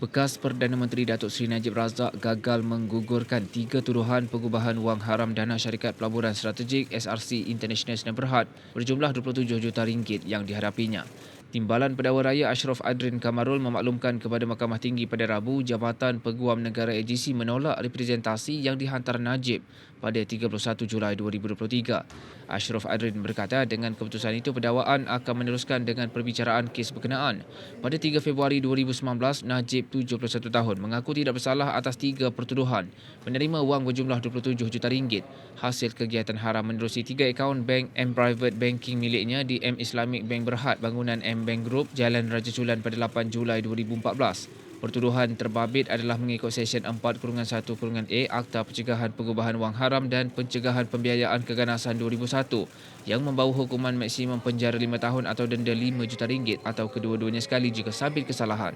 Bekas Perdana Menteri Datuk Seri Najib Razak gagal menggugurkan tiga tuduhan pengubahan wang haram dana syarikat pelaburan strategik SRC International Berhad berjumlah 27 juta ringgit yang dihadapinya. Timbalan Pendakwa Raya Ashraf Adrin Kamarul memaklumkan kepada Mahkamah Tinggi pada Rabu Jabatan Peguam Negara AGC menolak representasi yang dihantar Najib pada 31 Julai 2023. Ashraf Adrin berkata dengan keputusan itu pendakwaan akan meneruskan dengan perbicaraan kes berkenaan. Pada 3 Februari 2019, Najib 71 tahun mengaku tidak bersalah atas tiga pertuduhan menerima wang berjumlah 27 juta ringgit hasil kegiatan haram menerusi tiga akaun bank M Private Banking miliknya di M Islamic Bank Berhad bangunan M Bank Group Jalan Raja Culan pada 8 Julai 2014. Pertuduhan terbabit adalah mengikut Seksyen 4-1-A Akta Pencegahan Pengubahan Wang Haram dan Pencegahan Pembiayaan Keganasan 2001 yang membawa hukuman maksimum penjara 5 tahun atau denda 5 juta ringgit atau kedua-duanya sekali jika sabit kesalahan.